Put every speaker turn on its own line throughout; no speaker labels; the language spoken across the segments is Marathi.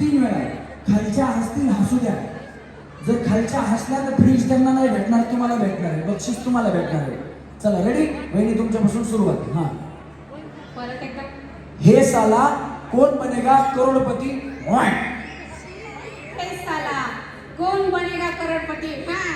तीन वेळा आहे. खालच्या हसतील हसू द्या. जर खालच्या हसल्या तर फ्रीज त्यांना नाही भेटणार तुम्हाला भेटणार आहे. बक्षीस तुम्हाला भेटणार आहे. चला रेडी वहिनी तुमच्यापासून सुरुवात. हा. हे साला कोण बनेगा करोडपती?
हे साला कोण बनेगा करोडपती? हा.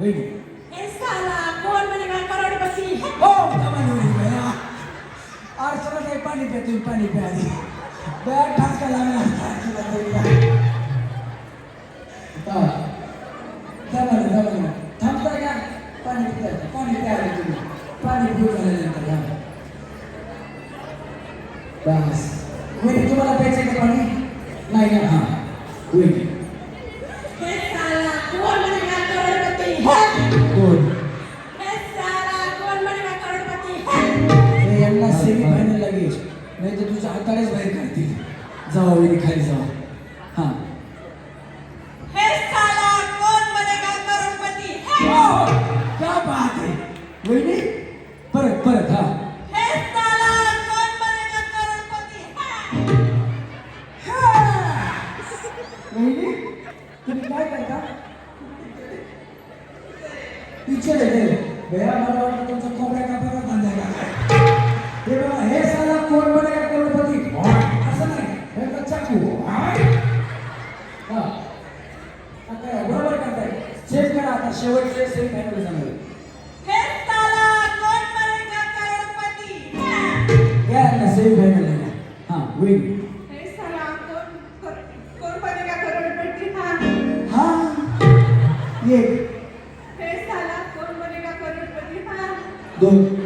Lagi. Esalah, kuat mana kan? Oh, kau mana ni pula? Arsenal ni
pani pani pani. Berhati kalau. एक
दोन.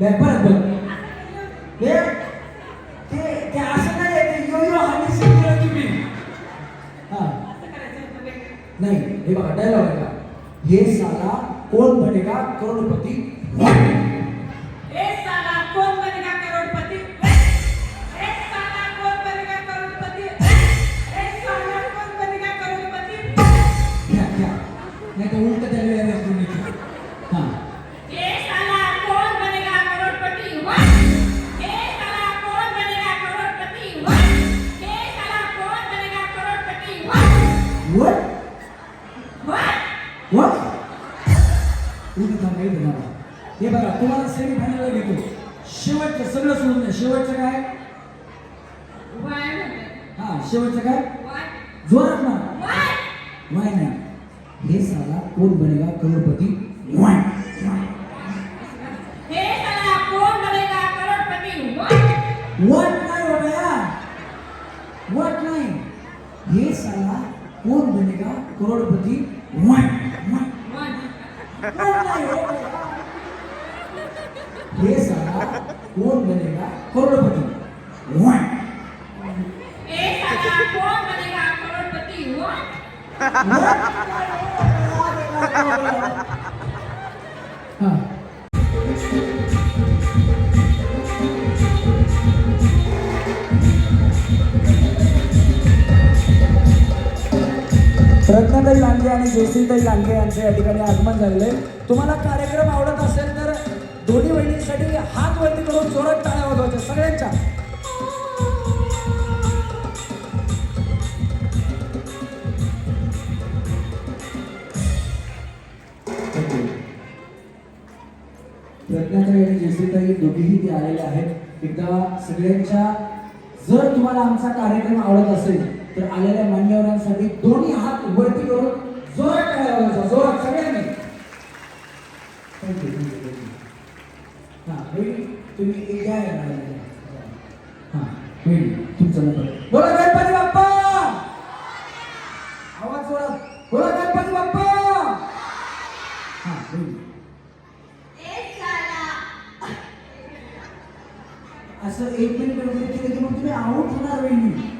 ব্যাপার
ये
साला कोण बनेगा करोडपती?
वन।
हे साला कोण बनेगा करोडपती?
वन।
हाँ।
रत्नाताई लांडगे आणि जोशीताई लांडगे यांचं या ठिकाणी आगमन झालेलं आहे. तुम्हाला कार्यक्रम आवडत असेल तर दोन्ही बहिणींसाठी हात वरती करून जोरात टाळ्या वाजवायच्या सगळ्यांच्या प्रज्ञाताई आणि जयश्रीताई दोघीही ते आलेले आहेत एकदा सगळ्यांच्या जर तुम्हाला आमचा कार्यक्रम आवडत असेल तर आलेल्या मान्यवरांसाठी दोन्ही हात वरती करून जोरात टाळ्या जोरात सगळ्यांनी. थँक्यू हां तुम्ही एक घ्या हां बहिणी तुमचा नंबर बोला गणपती बाप्पा! आवाज जोरात. बोला गणपती बाप्पा! हां बहिणी असं एक मिनिट केलं की मग तुम्ही आऊट होणार वेळी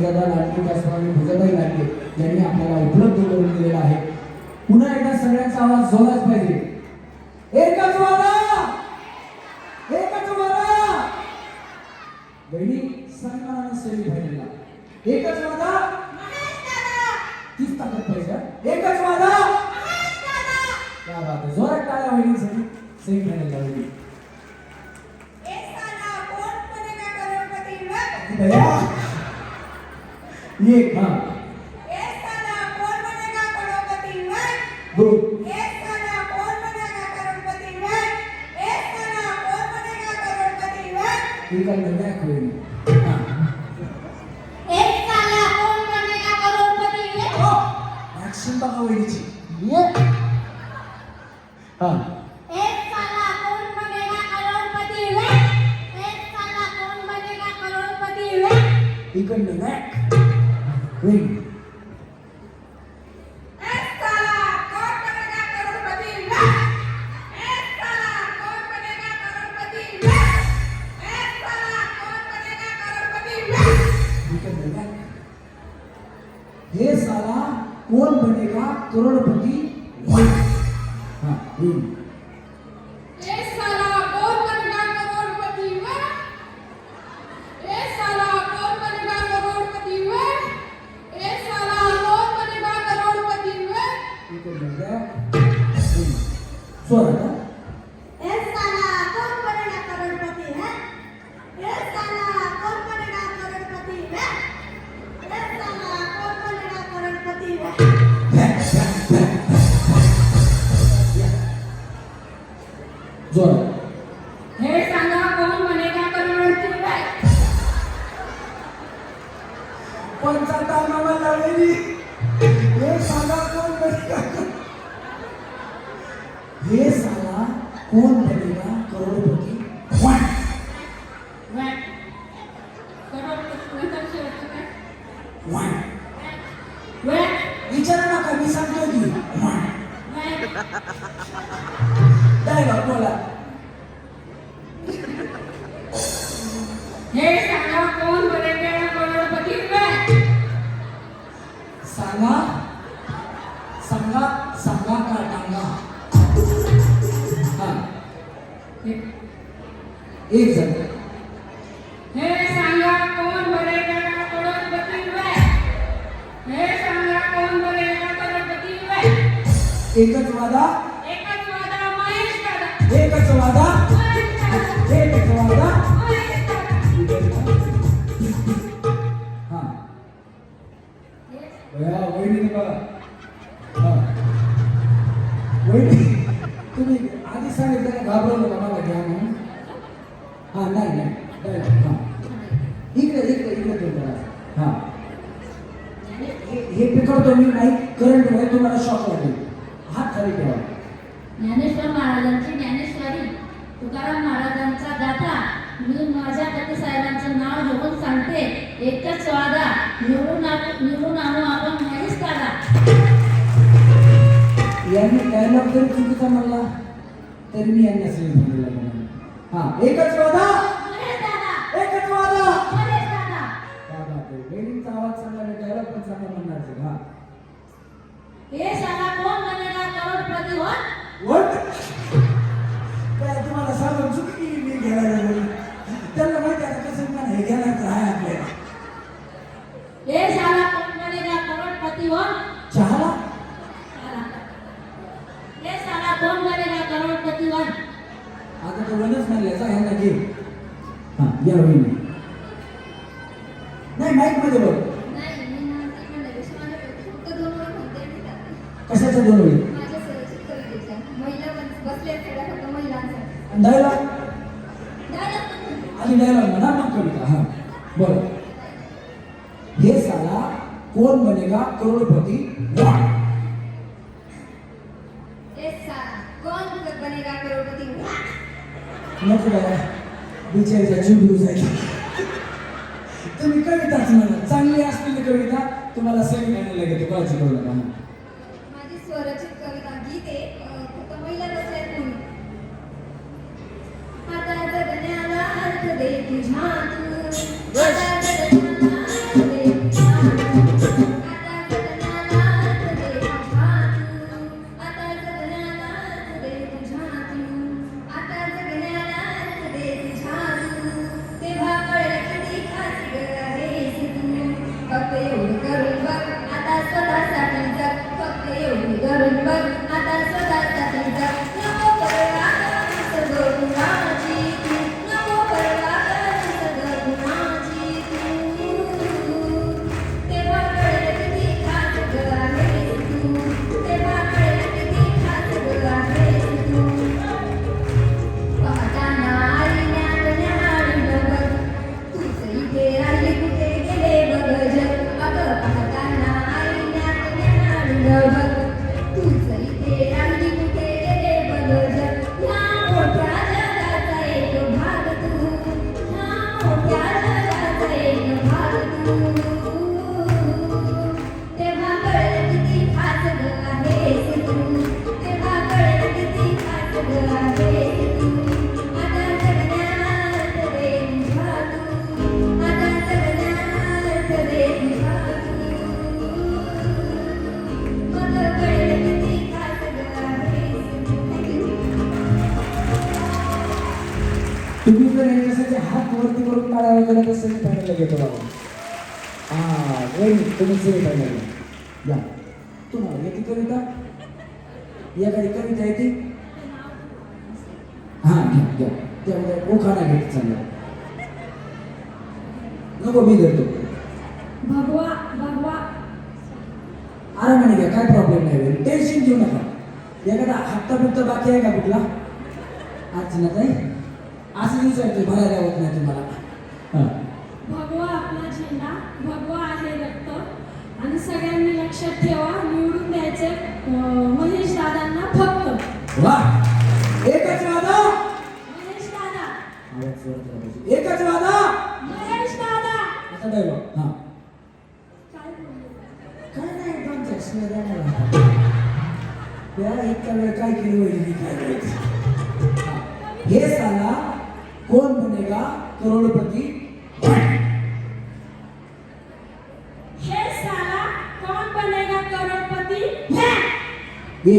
महेशदादा लाटके त्याचप्रमाणे भुजाबाई लाटके यांनी आपल्याला उपलब्ध करून दिलेलं आहे. पुन्हा एकदा सगळ्यांचा आवाज जोराच पाहिजे. एकच वादा एकच वादा बहिणी सन्मानानं सेमी फायनलला एकच वादा तीच ताकद पाहिजे. एकच वादा क्या बात आहे. जोरात टाळ्या बहिणींसाठी सेमी फायनलला बहिणी
y Eka. Esta la forma de la corrupción. Bu. Esta
la forma de la
corrupción. Esta la forma de la
corrupción. Diga el nombre. Esta
la forma de la corrupción. Oh, action para hoy día. Y Ah.
Ikan dengar. होईल हे साला कोण बनेगा करोडपती होईल हा होईल वहिनी हे सांगा कोण बनेगा हे
सांगा कोण
एकच वादा
तुकाराम महाराजांचा गाथा मी माझ्या साहेबांचं नाव घेऊन सांगते. एकच वादा निवडून निवडून आणू आपण महेश दादा
यांनी डायलॉग जरी चुकीचा म्हणला तरी मी यांना म्हणलेला म्हणून हा एकच वादा! एकच वादा! वेडिंगचा आवाज चांगला आणि डायलॉग पण चांगला म्हणणार. हा.
हे सांगा कोण बनेगा करोडपती वन
घ्यायला. त्यांना माहिती आहे कसं पण हे घ्यायला आहे आपल्याला.
हे सांगा कोण बनेगा करोडपती वन
चहाला
हे सांगा कोण बनेगा करोडपती वन
आता तो वनच म्हणल्याचा हा या वहिनी. नाही माईकमध्ये बोल.
नाही मी म्हणते म्हणण्यापेक्षा माझ्याकडे फक्त दोन ओळख म्हणते मी त्यात.
कशाचं दोन वेळी
माझ्या सुरक्षित कवितेच्या महिला बस- बसल्या आहेत सगळ्या फक्त महिलांसाठी
आणि डायलॉग
Dialogue पण म्हणते.
आधी डायलॉग म्हणा मग कविता हा बोल हे साला कोण बनेगा करोडपती वन
ए साला, कौन बनेगा करोडपती
नको बाबा बिचारीचा जीव घेऊ जाईल तुम्ही कविताच म्हणा. चांगली असलेली कविता तुम्हाला सगळी म्हणायला घेते कोणाची करू नका
माझी स्वरचित कविता गीत आहे अं, फक्त महिला बसल्या आहेत म्हणून. आता जगण्याला अर्थ दे तुझ्या तू सगळं
तुम्ही जर यांच्यासाठी हात वरती करून काढा वगैरे तर सगळी घेतो बाबा. हा वेळ तुम्ही सगळी फायनल या. तुम्हाला येते कविता एखादी कविता येते हा घ्या घ्या त्यामध्ये उखाणा घेत चांगला नको मी धरतो.
भगवा भगवा.
आरामाने घ्या काय प्रॉब्लेम नाही टेन्शन घेऊ नका. एखादा हप्ता बिप्ता बाकी आहे का कुठला? अर्चना ताई असं विचारतो भरायला होत नाही तुम्हाला. हां.
भगवा आपला झेंडा भगवा आहे रक्त. आणि
सगळ्यांनी लक्षात ठेवा निवडून द्यायचे महेश दादांना फक्त.
वा एकच वादा ఏకజవాదా అతడేవో కానీ పని చేసినదే ఇక్కడ కాకి ये साला
कौन बनेगा करोड़पति ये साला कौन बनेगा करोड़पति
ये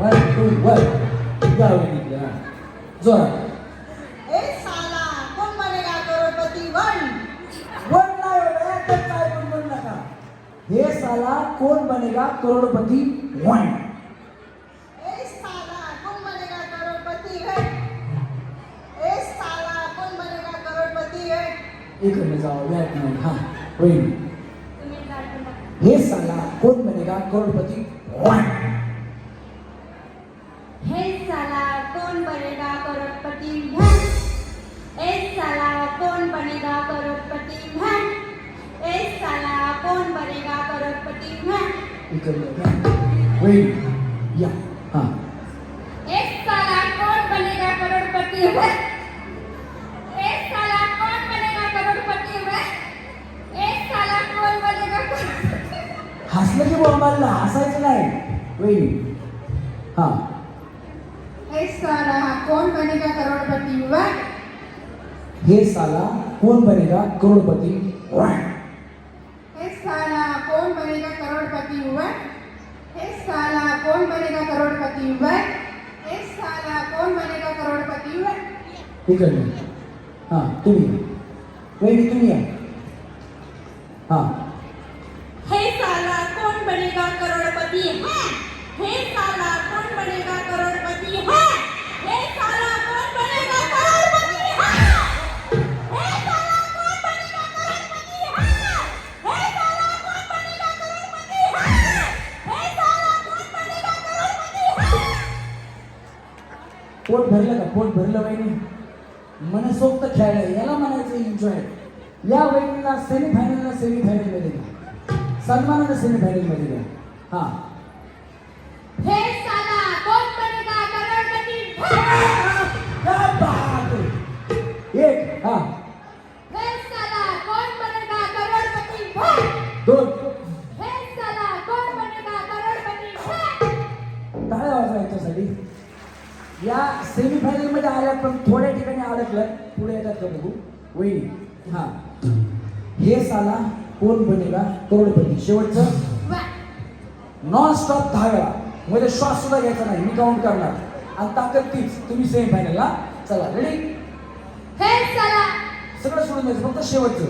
वन टू वन या वेळी हा जोरात
एक साला कौन बनेगा करोड़पति वन
वन नाही होणार, तर काय पण बोलू नका हे साला कोण बनेगा करोडपती वन
साला कौन बनेगा करोड़पति है साला कौन बनेगा करोड़पति है
इकडनं जावं व्याट नाही हा होईल? हे साला कोण बनेगा करोडपती? वन.
हे साला कौन बनेगा करोड़पति है एक साला कौन बनेगा करोड़पति है एक साला कौन बनेगा करोड़पति
होईल या. हा.
एक साला कौन बनेगा करोड़पति एक साला कौन बनेगा करोड़पति है एक साला कौन बनेगा करोड़पति
हसलं की बोंबाला हसायचं नाही. होईल हा.
बनेगा करोड़पति वन
हे साला कोण बनेगा करोडपती
एक साला कौन बनेगा करोड़पति वन एक साला कौन बनेगा करोड़पति वन एक साला कौन बनेगा करोड़पति वन
इकडनं हा तुम्ही. वहिनी तुम्ही या. हा
हे.
पोट भरलं वहिनी. मनसोक्त खेळलं याला म्हणायचं एन्जॉय या वहिनीला सेमीफायनलला सेमीफायनलमध्ये घ्या सन्मानानं सेमीफायनलमध्ये घ्या हा. एक हे. या सेमीफायनलमध्ये आल्या पण थोड्या ठिकाणी अडकलं पुढे येतात का बघू? वहिनी हा. हे साला कोण बनेगा? करोडपती. शेवटचं. नॉन स्टॉप दहा वेळा. मध्ये श्वास सुद्धा घ्यायचा नाही. मी काउंट करणार. आणि ताकद तीच. तुम्ही सेमीफायनलला चला. रेडी
हे साला.
सगळं सोडून द्यायचं. फक्त शेवटचं.